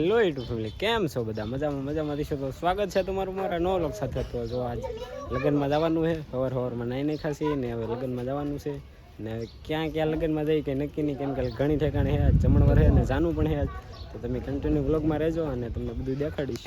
Hello YouTube family કેમ છો બધા? મજામાં મજામાં. દીશો તો સ્વાગત છે તમારું મારા નો લોક સાથે. તો જો આજ લગ્નમાં જવાનું છે. સવાર હવારમાં નાઈ નહીં ખાસી ને હવે લગ્નમાં જવાનું છે. ને ક્યાં ક્યાં લગ્નમાં જઈ કે નક્કી નહીં, કેમ કે ઘણી ઠેકાણે છે. આજ જમણવાર છે અને જાનું પણ છે તો તમે કન્ટિન્યુ વ્લોગમાં રહેજો અને તમને બધું દેખાડીશ.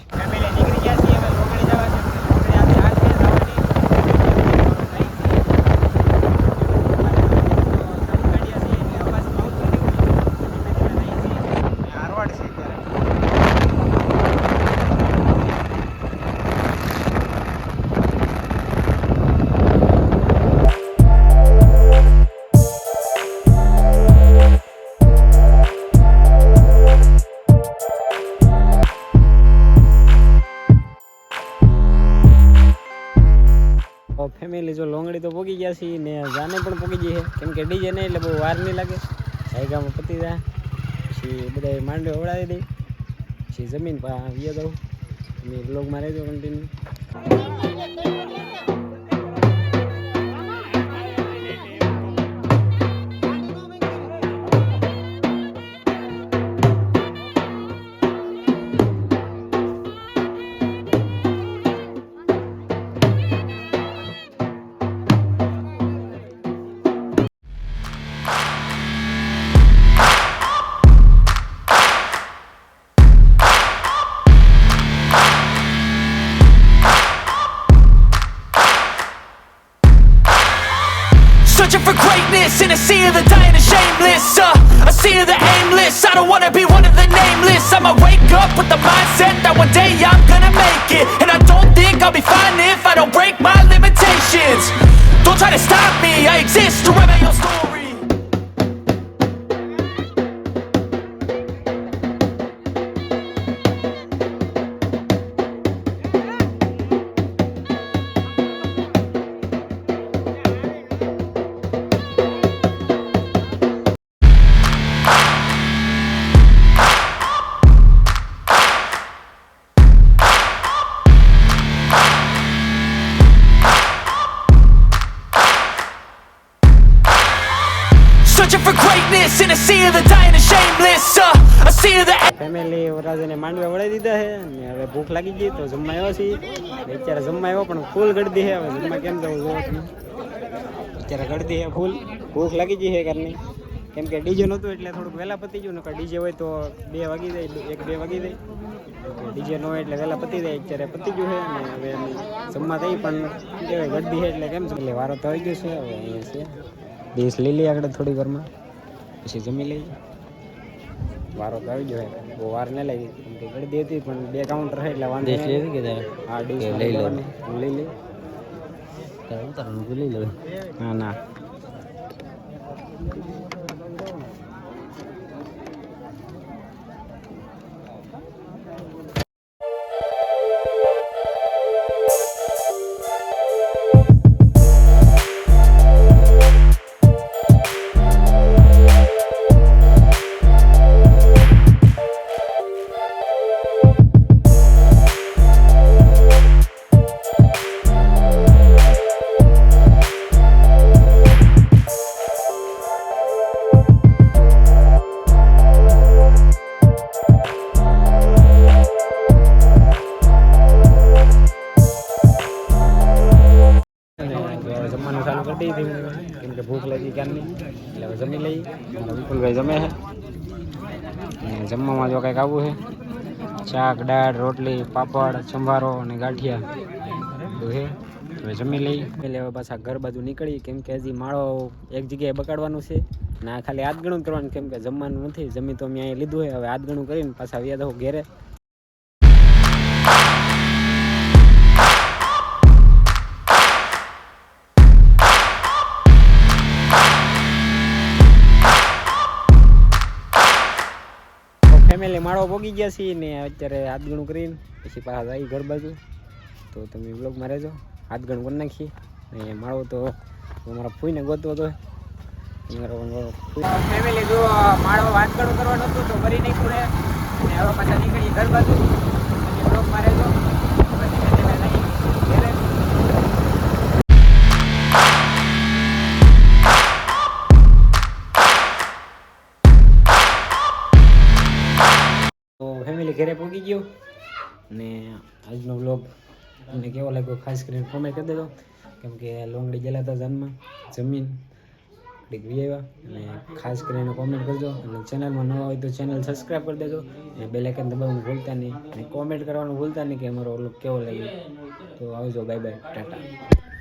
ફેમિલી જો લોંગડી તો પોગી ગયા છે ને જાને પણ પોગી ગઈ છે. કેમ કે ડીજે નહીં, એટલે બહુ વાર નહીં લાગે. જાયગામાં પતી જાય. પછી બધા માંડવી ઓળાવી દઈ પછી જમીન પા વ્યા દઉં તમે બ્લોગમાં રહેજો continue greatness in a sea of the dying and shameless uh, A sea of the aimless. I don't wanna be one of the nameless. I'ma wake up with the greatness in a sea of the dying and shameless uh, I see the family વરાજને માંડવે વળાવી દીધા છે ને હવે ભૂખ લાગી ગઈ તો જમવા આવ્યો છીએ. અત્યારે જમવા આવ્યો પણ ફૂલ ગળદી છે. હવે જમવા કેમ જવું જોવો તમે અત્યારે ગળદી છે ફૂલ. ભૂખ લાગી ગઈ છે ઘરની. કેમ કે ડીજે નહોતું એટલે થોડુંક વહેલા પતી ગયું. નકર ડીજે હોય તો બે વાગી જાય એક બે વાગી જાય. ડીજે ન હોય એટલે વહેલા પતી જાય. અત્યારે પતી ગયું છે ને હવે જમવા થઈ પણ કહેવાય ગળદી છે એટલે કેમ છે એટલે વારો આવી ગયો છે. હવે અહીંયા છે ડીશ લીલી આગળ થોડી વારમાં. પછી જમી લઈએ. વારો તો આવી ગયો બહુ વાર ન લાગી. કેમ કે ગળી હતી પણ બે કાઉન્ટર હે એટલે વાંધો નહીં. લેવી કે તારે? હા ડીશ લઈ લો? લઈ લઈ તારે ઉતારવાનું લઈ લો ના ના. જમવાનું ચાલુ કરી દીધું કેમ કે ભૂખ લાગી ક્યારની? એટલે હવે જમી લઈ અને વિપુલભાઈ જમે છે. જમવામાં જો કંઈક આવું છે. શાક દાળ રોટલી પાપડ સંભારો અને ગાંઠિયા. બધું છે. હવે જમી લઈ એટલે હવે પાછા ઘર બાજુ નીકળી કેમ કે હજી માળો એક જગ્યાએ બગાડવાનું છે. ને ખાલી હાથ ગણું કરવાનું. કેમ કે જમવાનું નથી. જમી તો મેં અહીંયા લીધું હોય. હવે હાથ ગણું કરીને પાછા વ્યાદો ઘેરે. ફેમિલી માળો પોગી ગયા છીએ ને અત્યારે હાથ ગણું કરીને. પછી પાછા જાય ઘર બાજુ. તો તમે બ્લોગમાં રહેજો. હાથ ગણું કરી નાખીએ. ને માળો તો અમારા ફૂઈને ગોતવો તો. ફેમિલી જો માળો હાથ ગણું કરવાનો હતું તો ફરી પડે અને હવે પાછા નીકળીએ ઘર બાજુ. બ્લોગમાં રહેજો. ઘરે પહોંચી ગયો. અને આજનો વ્લોગ તમને કેવો લાગ્યો ખાસ કરીને કોમેન્ટ કરી દેજો. કેમ કે લોંગડી ગયેલા હતા જાનમાં જમીન ઘડીક આવ્યા. અને ખાસ કરીને કોમેન્ટ કરજો. અને ચેનલમાં નવા હોય તો ચેનલ સબસ્ક્રાઈબ કરી દેજો. અને બેલ આઇકન દબાવવાનું ભૂલતા નહીં. અને કોમેન્ટ કરવાનું ભૂલતા નહીં કે અમારો વ્લોગ કેવો લાગ્યો. તો આવજો બાય બાય ટાટા.